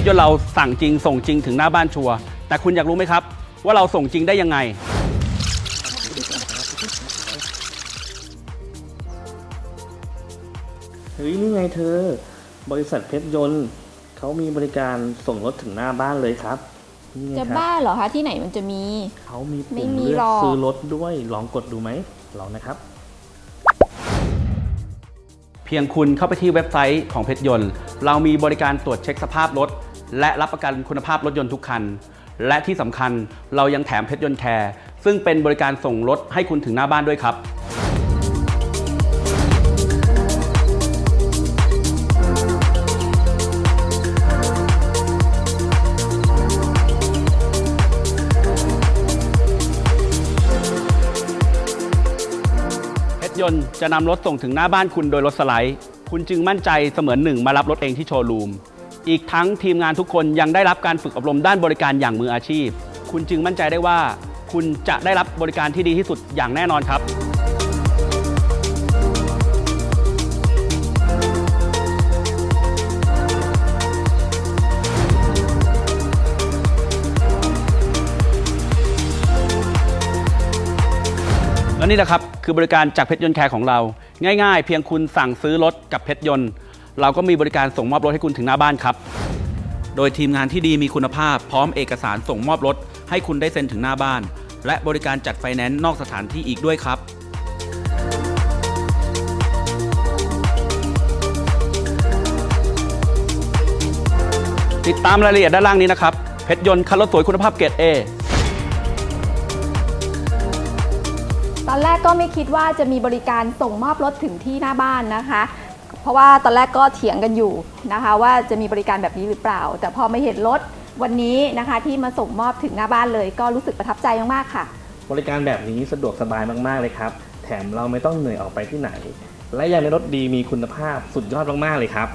ชรยนต์เราสั่งจริงส่งจริงถึงหน้าบ้านชัวร์แต่คุณอยากรู้ไหมครับ ว่าเราส่งจริงได้ยังไง เฮ้ยนี่ไงเธอ บริษัทเพชรยนต์เขามีบริการส่งรถถึงหน้าบ้านเลยครับนี่ไงจะครับบ้าเหรอคะที่ไหนมันจะมี เขามีไม่ปุ่มมีเลือหรกอก ซื้อรถด้วยลองกดดูไหมลองนะครับ เพียงคุณเข้าไปที่เว็บไซต์ของเพชรยนต์ เรามีบริการตรวจเช็คสภาพรถ และรับประกันคุณภาพรถยนต์ทุกคัน และที่สำคัญเรายังแถมเพชรยนต์แคร์ซึ่งเป็นบริการส่งรถให้คุณถึงหน้าบ้านด้วยครับเพชรยนต์จะนำรถส่งถึงหน้าบ้านคุณโดยรถสไลด์ คุณจึงมั่นใจเสมือนหนึ่งมารับรถเองที่โชว์รูม อีกทั้งทีมงานทุกคนยังได้รับการฝึกอบรมด้านบริการอย่างมืออาชีพ คุณจึงมั่นใจได้ว่า คุณจะได้รับบริการที่ดีที่สุดอย่างแน่นอนครับ และนี่แหละครับคือบริการจากเพชรยนต์แคร์ของเรา ง่ายๆ เพียงคุณสั่งซื้อรถกับเพชรยนต์ เราก็มีบริการส่งมอบรถให้คุณถึงหน้าบ้านครับ โดยทีมงานที่ดีมีคุณภาพ พร้อมเอกสารส่งมอบรถ ให้คุณได้เซ็นถึงหน้าบ้าน และบริการจัดไฟแนนซ์นอกสถานที่อีกด้วยครับ ติดตามรายละเอียดด้านล่างนี้นะครับ เพชรยนต์คันรถสวยคุณภาพเกรด A ตอนแรกก็ไม่คิดว่าจะมีบริการส่งมอบรถถึงที่หน้าบ้านนะคะ เพราะว่าตอนแรกก็เถียงกันอยู่นะคะว่าจะมีบริการแบบนี้หรือเปล่า แต่พอมาเห็นรถวันนี้นะคะที่มาส่งมอบถึงหน้าบ้านเลย ก็รู้สึกประทับใจมากๆค่ะ บริการแบบนี้สะดวกสบายมากๆเลยครับ แถมเราไม่ต้องเหนื่อยออกไปที่ไหน และยังในรถดีมีคุณภาพสุดยอดมากๆเลยครับ